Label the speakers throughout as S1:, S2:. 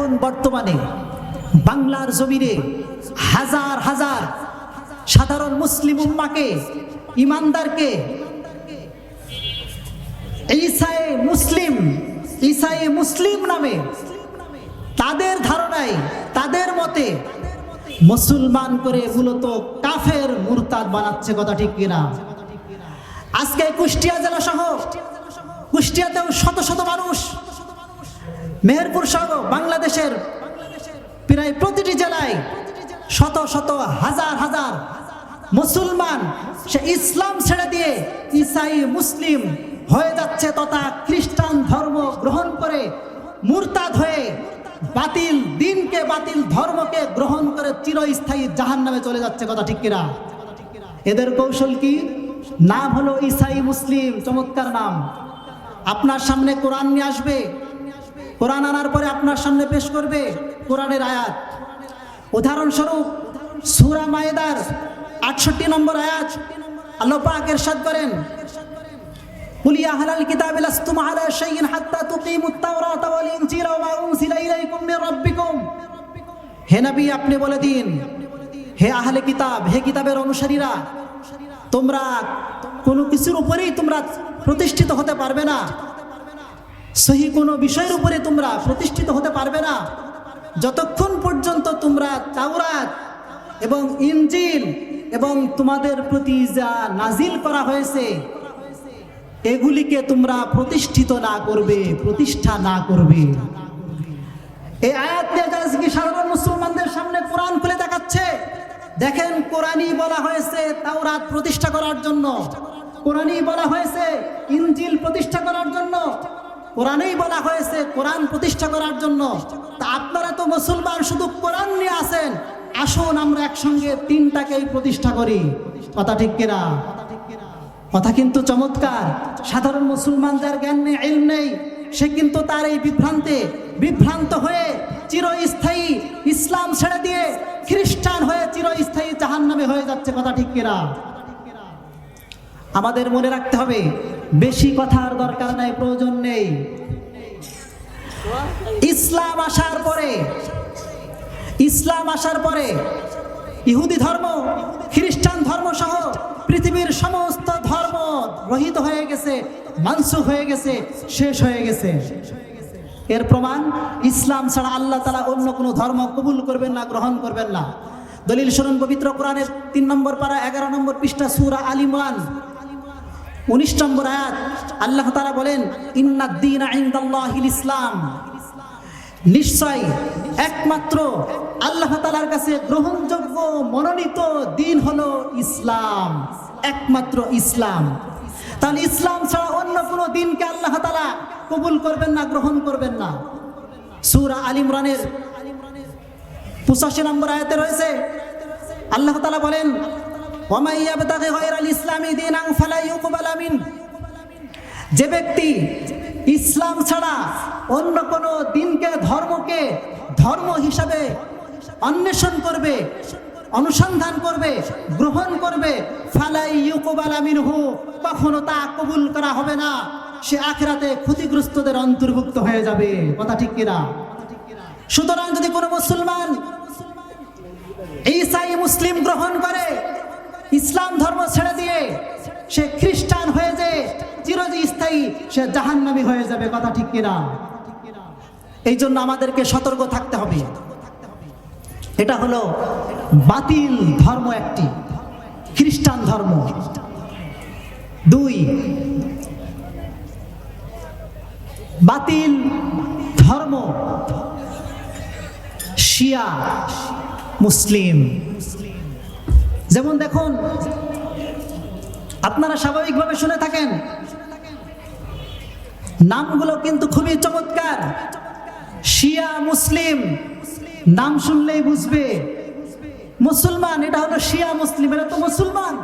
S1: এখন বর্তমানে বাংলার জমিনে হাজার হাজার সাধারণ মুসলিম উম্মাকে, ইমানদারকে, ঈসায়ে মুসলিম ঈসায়ে মুসলিম নামে তাদের ধারণায়, তাদের মতে মুসলমান করে মূলত কাফের মুরতাদ বানাচ্ছে কথা ঠিক কিনা? আজকে কুষ্টিয়া জেলা সহ কুষ্টিয়াতেও শত শত মানুষ মেহেরপুর সহ বাংলাদেশের প্রায় প্রতিটি জেলায় শত শত হাজার হাজার মুসলমান সে ইসলাম ছেড়ে দিয়ে ইসাই মুসলিম হয়ে যাচ্ছে তথা খ্রিস্টান ধর্ম গ্রহণ করে মুরতাদ হয়ে বাতিল দিনকে বাতিল ধর্মকে গ্রহণ করে চিরস্থায়ী জাহান নামে চলে যাচ্ছে, কথা ঠিক কিনা? এদের কৌশল কি? নাম হলো ইসাই মুসলিম, চমৎকার নাম। আপনার সামনে কোরআন নিয়ে আসবে কোরআন আনার পরে আপনার সামনে পেশ করবে কোরআনের আয়াত। উদাহরণস্বরূপ সুরা মায়েদার আটষট্টি নম্বর আয়াত আল্লাহ পাক এরশাদ করেন কুলিয়া হালাল কিতাব লাস্তুম আলা শাইইন হাত্তা তুকিমুত তাওরাত ওয়াল ইনজিল ওয়া উনজিলা আপনি বলে দিন, হে আহলে কিতাব, হে কিতাবের অনুসারীরা, তোমরা কোনো কিছুর উপরেই তোমরা প্রতিষ্ঠিত হতে পারবে না। সহি কোনো বিষয়ের উপরে তোমরা প্রতিষ্ঠিত হতে পারবে না। যতক্ষণ পর্যন্ত তোমরা তাওরাত এবং ইনজিল এবং তোমাদের প্রতি যা নাজিল করা হয়েছে, এগুলিকে তোমরা প্রতিষ্ঠিত না করবে, প্রতিষ্ঠা না করবে। এই আয়াত কি সাধারণ মুসলমানদের সামনে কোরআন খুলে দেখাচ্ছে, দেখেন কোরআনই বলা হয়েছে তাওরাত প্রতিষ্ঠা করার জন্য। কোরআনই বলা হয়েছে ইঞ্জিল প্রতিষ্ঠা করার জন্য। কোরআনেই বলা হয়েছে, কোরআন প্রতিষ্ঠা করার জন্য। তা আপনারা তো মুসলমান, শুধু কোরআন নিয়ে আসেন আসুন আমরা একসঙ্গে তিনটাকেই প্রতিষ্ঠা করি। কথা ঠিক কিনা? কথা কিন্তু চমৎকার। সাধারণ মুসলমান যার জ্ঞান নেই, ইলম নেই, সে কিন্তু তার এই বিভ্রান্তে বিভ্রান্ত হয়ে চিরস্থায়ী ইসলাম ছেড়ে দিয়ে খ্রিস্টান হয়ে চিরস্থায়ী জাহান নামে হয়ে যাচ্ছে। কথা ঠিক কিনা? আমাদের মনে রাখতে হবে, বেশি কথার দরকার নাই, প্রয়োজন নেই। ইসলাম আসার পরে, ইসলাম আসার পরে, ইহুদি ধর্ম, খ্রিস্টান ধর্ম সহ পৃথিবীর সমস্ত ধর্ম রহিত হয়ে গেছে, মানসুখ হয়ে গেছে, শেষ হয়ে গেছে। এর প্রমাণ, ইসলাম ছাড়া আল্লাহ তালা অন্য কোনো ধর্ম কবুল করবেন না, গ্রহণ করবেন না। দলিল শরণ পবিত্র কোরআনের তিন নম্বর পারা এগারো নম্বর পৃষ্ঠা, সুরা আলিমান উনিশ নম্বর আয়াত, আল্লাহ তালা বলেন ইন্নাদ্দিন আইন্দাল্লাহিল ইসলাম। নিশ্চয় একমাত্র আল্লাহ তালার কাছে গ্রহণযোগ্য, মনোনীত দিন হলো ইসলাম, একমাত্র ইসলাম। তাহলে ইসলাম ছাড়া অন্য কোনো দিনকে আল্লাহ তালা কবুল করবেন না, গ্রহণ করবেন না। সুরা আল ইমরানের পঁচাশি নম্বর আয়াতে রয়েছে, আল্লাহ তালা বলেন যে ব্যক্তি ইসলাম ছাড়া অন্য কোনো দিনকে, ধর্মকে, ধর্ম হিসাবে অন্বেষণ করবে, অনুসন্ধান করবে, গ্রহণ করবে, ফালাই ইউকবাল আমিনহু কখনো তা কবুল করা হবে না। সে আখেরাতে ক্ষতিগ্রস্তদের অন্তর্ভুক্ত হয়ে যাবে। কথা ঠিক কিনা? সুতরাং যদি কোনো মুসলমান ঈসাই মুসলিম গ্রহণ করে ইসলাম ধর্ম ছেড়ে দিয়ে সে খ্রিস্টান হয়ে যে চিরস্থায়ী সে জাহান্নামী হয়ে যাবে, কথা ঠিক কিনা? এই জন্য আমাদেরকে সতর্ক থাকতে হবে। এটা হলো বাতিল ধর্ম একটি, খ্রিস্টান ধর্ম। দুই, বাতিল ধর্ম শিয়া, মুসলিম। যেমন দেখুন, আপনারা স্বাভাবিকভাবে শুনে থাকেন, নামগুলো কিন্তু খুবই চমৎকার। শিয়া মুসলিম, নাম শুনলেই বুঝবে। মুসলমান, এটা হলো শিয়া মুসলিম এটা তো মুসলমান।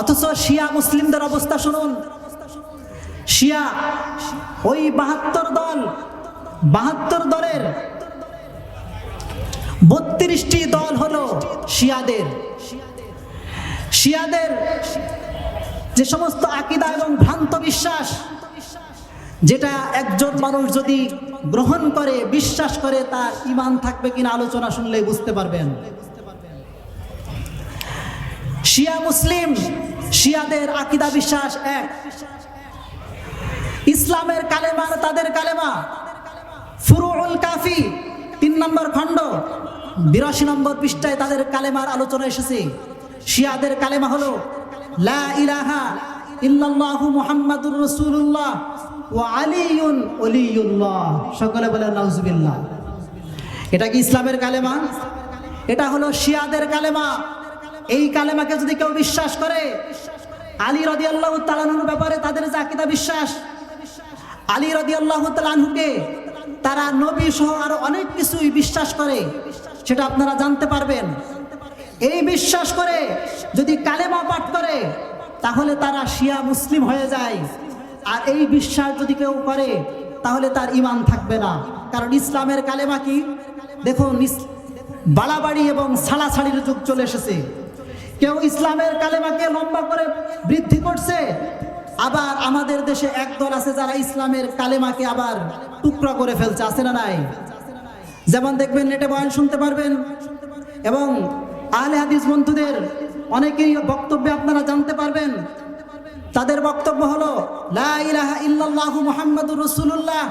S1: অথচ শিয়া মুসলিমদের অবস্থা শুনুন। শিয়া, ওই বাহাত্তর দল, বাহাত্তর দলের বত্রিশটি দল হলো শিয়াদের। শিয়াদের যে সমস্ত আকিদা এবং ভ্রান্ত বিশ্বাস, যেটা একজন মানুষ যদি গ্রহণ করে, বিশ্বাস করে, তার ইমান থাকবে কিনা আলোচনা শুনলে বুঝতে পারবেন। শিয়া মুসলিম, শিয়াদের আকিদা বিশ্বাস এক। ইসলামের কালেমার তাদের কালেমা ফুরুল কাফি তিন নম্বর খণ্ড। বিরাশি নম্বর পৃষ্ঠায় তাদের কালেমার আলোচনা এসেছে। শিয়াদের কালেমা হলো, লা ইলাহা ইল্লাল্লাহু মুহাম্মাদুর রাসূলুল্লাহ ওয়া আলিয়ুন ওলিয়ুল্লাহ। সকলে বলেন, নাউজুবিল্লাহ। এটা কি ইসলামের কালেমা? এটা হলো শিয়াদের কালেমা। এই কালেমাকে যদি কেউ বিশ্বাস করে, আলী রাদিয়াল্লাহু তাআলার ব্যাপারে তাদের যে আকীদা বিশ্বাস, আলী রাদিয়াল্লাহু তাআলাকে তারা নবী সহ আরও অনেক কিছুই বিশ্বাস করে, সেটা আপনারা জানতে পারবেন। এই বিশ্বাস করে যদি কালেমা পাঠ করে, তাহলে তারা শিয়া মুসলিম হয়ে যায়। আর এই বিশ্বাস যদি কেউ করে, তাহলে তার ইমান থাকবে না। কারণ ইসলামের কালেমা কি? দেখুন বাড়াবাড়ি এবং ছাড়াছাড়ির যুগ চলে এসেছে। কেউ ইসলামের কালেমাকে লম্বা করে বৃদ্ধি করছে আবার আমাদের দেশে একদল আছে যারা ইসলামের কালেমাকে আবার টুকরা করে ফেলছে, আছে না নাই? যেমন দেখবেন নেটে বয়ান শুনতে পারবেন। এবং আহলে হাদিস বন্ধুদের অনেকেই বক্তব্যে আপনারা জানতে পারবেন। তাদের বক্তব্য হলো ইলাহা ইল্লাল্লাহু মুহাম্মাদুর রাসূলুল্লাহ।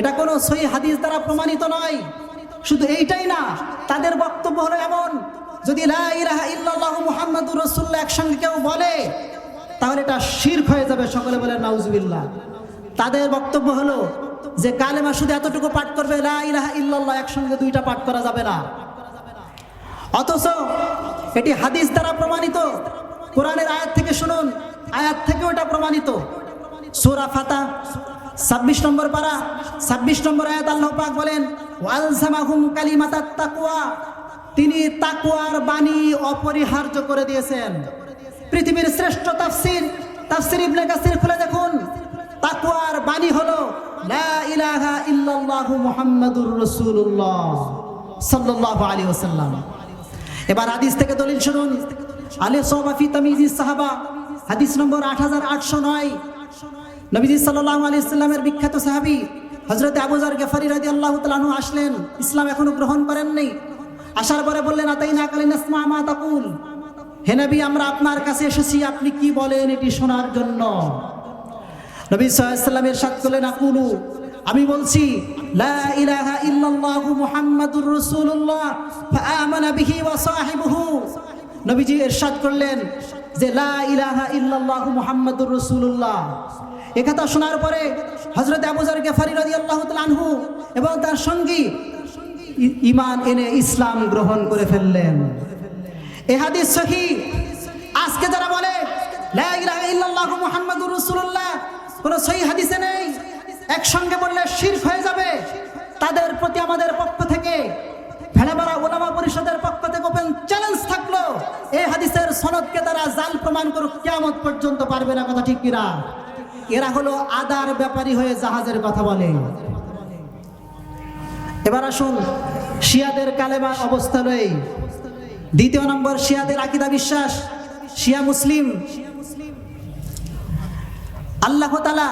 S1: এটা কোনো সহি হাদিস দ্বারা প্রমাণিত নয়। শুধু এইটাই না, তাদের বক্তব্য হলো এমন, যদি লা ইলাহা ইল্লাল্লাহু মুহাম্মাদুর রাসূলুল্লাহ একসঙ্গে কেউ বলে তাহলে এটা শিরক হয়ে যাবে। সকলে বলে, নাউজুবিল্লাহ। তাদের বক্তব্য হলো যে, কালেমা শুধু এতটুকু পাঠ করবে, লা ইল্লাল্লাহ, একসঙ্গে দুইটা পাঠ করা যাবে না। অথচ এটি হাদিস দ্বারা প্রমাণিত। কোরআনের আয়াত থেকে শুনুন, আয়াত থেকে ওটা প্রমাণিত। সূরা ফাতা, ছাব্বিশ নম্বর পারা, ছাব্বিশ নম্বর আয়াত আল্লাহ পাক বলেন তিনি তাকওয়ার বাণী অপরিহার্য করে দিয়েছেন। পৃথিবীর শ্রেষ্ঠ তাফসির তাফসির ইবনে কাসির খুলে দেখুন। তাকওয়ার বাণী হলো, লা ইলাহা ইল্লাল্লাহু মুহাম্মাদুর রাসূলুল্লাহ সাল্লাল্লাহু আলাইহি ওয়াসাল্লাম। এবার হাদিস থেকে দলিল শুনুন। আলী সোবাফি তামিজি সাহাবা, হাদিস নম্বর আট হাজার আটশো নয়। নবীজি সাল্লাহ আলি ইসলামের বিখ্যাত সাহাবি হজরত আবুজার গেফারি রাজি আল্লাহ তালু আসলেন। ইসলাম এখনও গ্রহণ করেননি আসার পরে বললেন আতাই না কালিন মা তাকুল? হে নবী, আমরা আপনার কাছে এসেছি, আপনি কি বলেন এটি শোনার জন্য? নবী সাল্লামের সাত করলেন, আকুলু। আমি বলছি, লা ইলাহা ইল্লাল্লাহু মুহাম্মাদুর রাসূলুল্লাহ। ফাআমানা বিহি ওয়া সাহিবুহু। নবীজি ইরশাদ করলেন যে, লা ইলাহা ইল্লাল্লাহু মুহাম্মাদুর রাসূলুল্লাহ। কথা শোনার পরে হযরত আবু যর গেফারি রাদিয়াল্লাহু তাআলা আনহু এবং তার সঙ্গী ঈমান এনে ইসলাম গ্রহণ করে ফেললেন। এ হাদিস সহি। আজকে যারা বলে, লা ইলাহা কোন সহি হাদিসে নেই। একসঙ্গে বললে শিরক হয়ে যাবে। তাদের প্রতি আমাদের পক্ষ থেকে ভেড়ামারা ওলামা পরিষদের পক্ষ থেকে ওপেন চ্যালেঞ্জ থাকল। এই হাদিসের সনদকে তারা জাল প্রমাণ করুক, কিয়ামত পর্যন্ত পারবে না কথা ঠিক কিনা? এরা হলো আদার ব্যাপারী হয়ে জাহাজের কথা বলে। এবার আসুন, শিয়াদের কালেমা অবস্থা রয়ে দ্বিতীয় নম্বর, শিয়াদের আকিদা বিশ্বাস। শিয়া মুসলিম। আল্লাহ তালা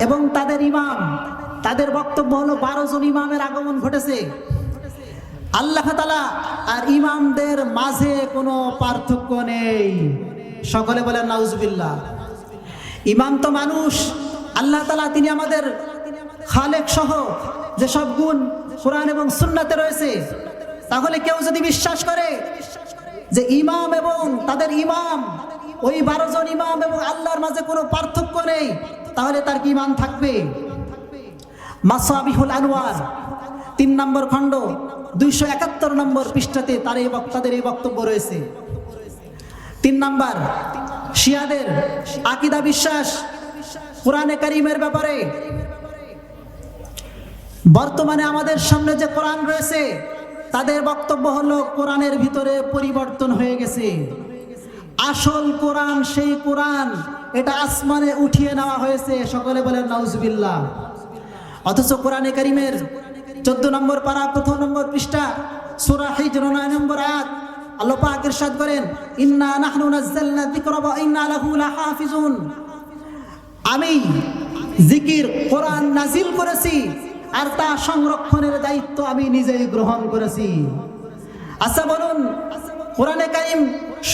S1: এবং তাদের ইমাম, তাদের বক্তব্য হলো বারো জন ইমামের আগমন ঘটেছে। আল্লাহ তালা আর ইমামদের মাঝে কোনো পার্থক্য নেই। সকলে বলেন নাউজবিল্লাহ। ইমাম তো মানুষ। আল্লাহ তালা তিনি আমাদের খালেক সহ যেসব গুণ কোরআন এবং সুন্নাতে রয়েছে তাহলে কেউ যদি বিশ্বাস করে যে ইমাম এবং তাদের ইমাম, ওই বারো জন ইমাম এবং আল্লাহর মাঝে কোনো পার্থক্য নেই, তাহলে তার কি ইমান থাকবে? মাসাবিহুল আনোয়ার তিন নম্বর খণ্ড, দুইশো একাত্তর নম্বর পৃষ্ঠাতে তার এই বক্তাদের এই বক্তব্য রয়েছে। তিন নাম্বার, শিয়াদের আকিদা বিশ্বাস কোরআনে করিমের ব্যাপারে। বর্তমানে আমাদের সামনে যে কোরআন রয়েছে তাদের বক্তব্য হলো, কোরআনের ভিতরে পরিবর্তন হয়ে গেছে। আসল কোরআন সেই কোরআন, এটা আসমানে উঠিয়ে নেওয়া হয়েছে। সকলে বলেন, নাউজবিল্লাহ। অথচ কোরআনে করিমের চোদ্দ নম্বর পারা, প্রথম নম্বর পৃষ্ঠা, সুরা হিজর নয় নম্বর আয়াত, আল্লাহ ইরশাদ করেন, ইন্না নাহনু নাযালনা যিকরা ওয়া ইন্না লাহু লাহাফিজুন। আমি জিকির, কোরআন নাজিল করেছি। আর তা সংরক্ষণের দায়িত্ব আমি নিজেই গ্রহণ করেছি। আচ্ছা বলুন, কোরআনে কারিম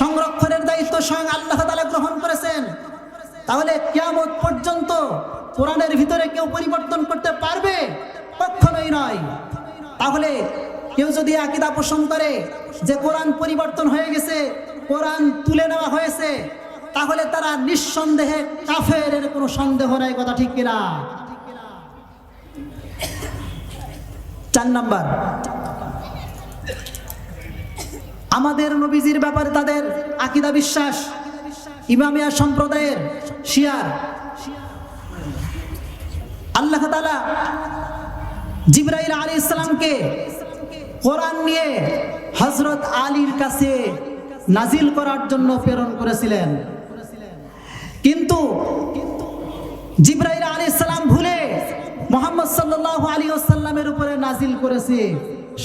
S1: সংরক্ষণের দায়িত্ব স্বয়ং আল্লাহ তালা গ্রহণ করেছেন। তাহলে কিয়ামত পর্যন্ত কোরআনের ভিতরে কেউ পরিবর্তন করতে পারবে? কখনোই নয়। তাহলে কেউ যদি আকিদা পোষণ করে যে কোরআন পরিবর্তন হয়ে গেছে, কোরআন তুলে নেওয়া হয়েছে, তাহলে তারা নিঃসন্দেহে কাফের কোনো সন্দেহ নাই, কথা ঠিক কিনা? চার নাম্বার। আমাদের নবীজির ব্যাপারে তাদের আকিদা বিশ্বাস, ইমামিয়া সম্প্রদায়ের শিয়ার। আল্লাহ তাআলা জিব্রাইল আলী ইসলামকে কোরআন নিয়ে হজরত আলীর কাছে নাজিল করার জন্য প্রেরণ করেছিলেন। কিন্তু জিব্রাইল আলী ইসলাম মোহাম্মদ সাল্লাহ আলী আসাল্লামের উপরে নাজিল করেছে।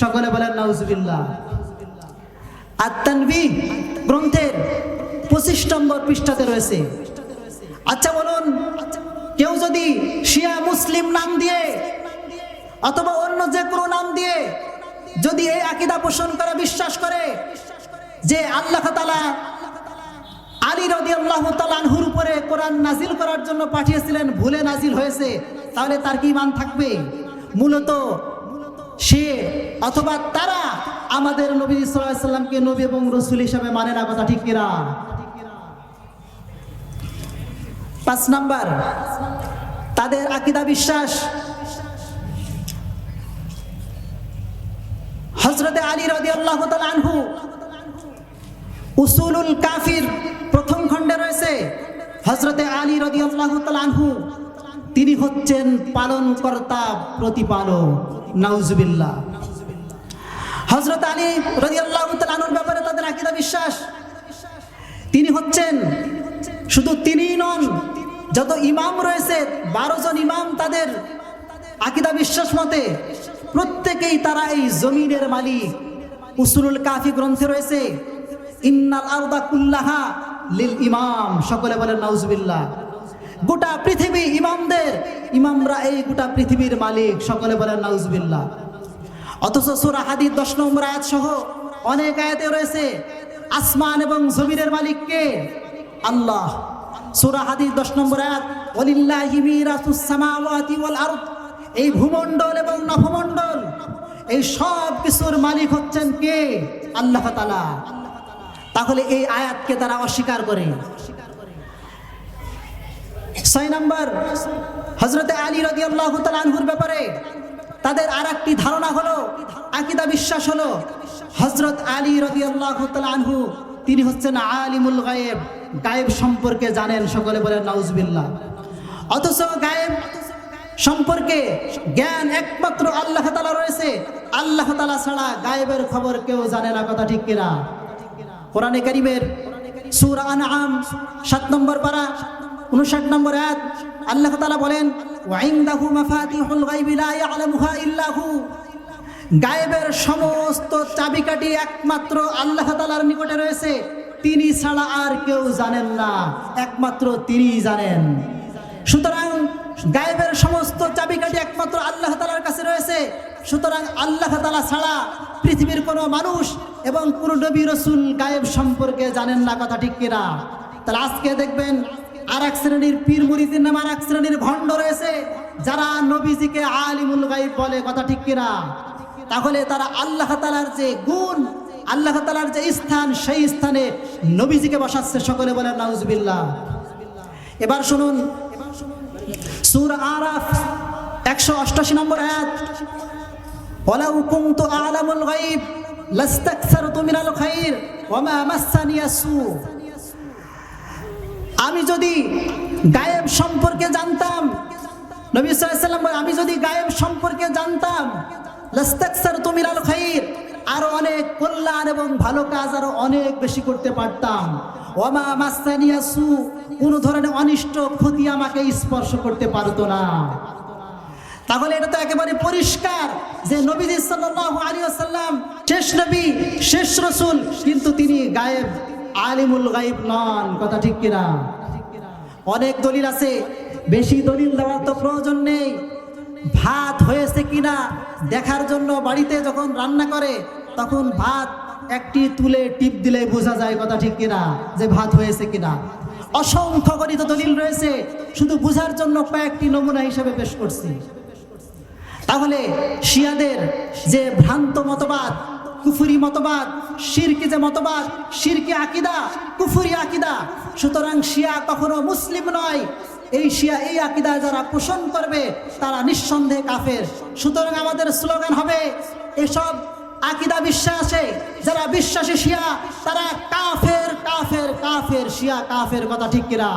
S1: সকলে বলেন, নাউজুবিল্লাহ। আত্মানবি গ্রন্থের পঁচিশ নম্বর পৃষ্ঠাতে রয়েছে। আচ্ছা বলুন, কেউ যদি শিয়া মুসলিম নাম দিয়ে অথবা অন্য যে কোনো নাম দিয়ে যদি এই আকিদা পোষণ করে, বিশ্বাস করে যে আল্লাহ তালা আলী রদি আল্লাহ উপরে কোরআন নাজিল করার জন্য পাঠিয়েছিলেন, ভুলে নাজিল হয়েছে, তাহলে তার কি মান থাকবে? মূলত সে অথবা তারা আমাদের নবী সাল্লামকে নবী এবং রসুল হিসাবে মানে না, কথা ঠিক কিনা? পাঁচ নাম্বার, তাদের আকিদা বিশ্বাস। হজরতে আলী রদি আল্লাহ আনহু উসুলুল কাফির রয়েছে হজরতে আলী রদি আনহু, তিনি হচ্ছেন পালনকর্তা প্রতিপালক। নাউজুবিল্লাহ। হজরত আলী রদি আল্লাহ ব্যাপারে তাদের আকিদা বিশ্বাস। তিনি হচ্ছেন শুধু তিনিই নন, যত ইমাম রয়েছে, বারো জন ইমাম তাদের আকিদা বিশ্বাস মতে প্রত্যেকেই তারা এই জমিনের মালিক। উসুলুল কাফি গ্রন্থে রয়েছে ইন্নাল আরদা কুল্লাহা লিল ইমাম। সকলে বলেন, নাউজুবিল্লাহ। গোটা পৃথিবী ইমামদের, ইমামরা এই গোটা পৃথিবীর মালিক। সকলে বলেন, নাউজুবিল্লাহ। অথচ সুরা হাদিদ দশ নম্বর আয়াত সহ অনেক আয়াতে রয়েছে, আসমান এবং জমিনের মালিক কে আল্লাহ, সুরা হাদিস দশ নম্বর আয়াত, ওয়ালিল্লাহি মিরাসুস সামাওয়াতি ওয়াল আরদ। এই ভূমণ্ডল এবং নভমণ্ডল, এই সব কিছুর মালিক হচ্ছেন কে? আল্লাহ তাআলা। তাহলে এই আয়াতকে তারা অস্বীকার করে। ছয় নম্বর হজরতে আলী রদি আল্লাহ ব্যাপারে তাদের আর একটি ধারণা হলো, আকিদা বিশ্বাস হলো হজরত আলী রদি আনহু, তিনি হচ্ছেন আলিমুল গায়েব গায়েব সম্পর্কে জানেন, সকলে বলেন নাউজবিল্লাহ। অথচ গায়েব সম্পর্কে জ্ঞান একমাত্র আল্লাহ তালা রয়েছে, আল্লাহ তালা ছাড়া গায়েবের খবর কেউ জানে না, কথা ঠিক কিনা? কোরআনে কারিমের সুর আনআম, সাত নম্বর পারা উনষাট নম্বর আয়াত, আল্লাহ তাআলা বলেন ওয়াইন্দাহু মাফাতিহুল গায়বি লা ইয়ালামুহা ইল্লা হু। গায়েবের সমস্ত চাবিকাঠি একমাত্র আল্লাহ তাআলার নিকটে রয়েছে। তিনি ছাড়া আর কেউ জানেন না, একমাত্র তিনিই জানেন। সুতরাং গায়েবের সমস্ত চাবিকাঠি একমাত্র আল্লাহ তাআলার কাছে রয়েছে। সুতরাং আল্লাহ তাআলা ছাড়া পৃথিবীর কোনো মানুষ এবং কোন নবী রসুল গায়েব সম্পর্কে জানেন না কথা ঠিক কিনা? তাহলে আজকে দেখবেন আর এক শ্রেণির পীর মুরিদের নাম আর এক শ্রেণির ভণ্ড রয়েছে, যারা নবীজিকে আলিমুল গাইব বলে কথা ঠিক কিনা? তাহলে তারা আল্লাহ তালার যে গুণ, আল্লাহ তালার যে স্থান, সেই স্থানে নবীজিকে বসাচ্ছে সকলে বলে নাউজবিল্লাহ। এবার শুনুন, সুর আরাফ, একশো অষ্টাশি নম্বর আয়াত, ওয়ালাউ কুনতু আলামুল গায়ব। আমি যদি গায়েব সম্পর্কে জানতাম নবী বলেন, আমি যদি গায়েব সম্পর্কে জানতাম লাস্তাকসারতু মিনাল খাইর আরও অনেক কল্যাণ এবং ভালো কাজ আরও অনেক বেশি করতে পারতাম। ওমা মাসানি আসু কোন ধরনের অনিষ্ট ক্ষতি আমাকে স্পর্শ করতে পারতো না। তাহলে এটা তো একেবারে পরিষ্কার যে নবীজি আলাইহি ওয়াসাল্লাম শেষ নবী, শেষ রসুল, কিন্তু তিনি গায়েব, আলিমুল গায়েব নন। কথা ঠিক কিনা? অনেক দলিল আছে, বেশি দলিল দেওয়ার তো প্রয়োজন নেই। ভাত হয়েছে কিনা দেখার জন্য বাড়িতে যখন রান্না করে, তখন ভাত একটি তুলে টিপ দিলে বোঝা যায় কথা ঠিক কিনা, যে ভাত হয়েছে কিনা। অসংখ্য গণিত দলিল রয়েছে, শুধু বোঝার জন্য কয়েকটি নমুনা হিসেবে পেশ করছি। তাহলে শিয়াদের যে ভ্রান্ত মতবাদ, কুফুরি মতবাদ, শিরকি যে মতবাদ, শিরকি আকিদা, কুফুরি আকিদা, সুতরাং শিয়া কখনো মুসলিম নয়। এই শিয়া, এই আকিদা যারা পোষণ করবে, তারা নিঃসন্দেহে কাফের। সুতরাং আমাদের স্লোগান হবে, এসব আকিদা বিশ্বাসে, যারা বিশ্বাসী শিয়া, তারা কাফের কাফের কাফের, শিয়া কাফের, কথা ঠিক কিনা?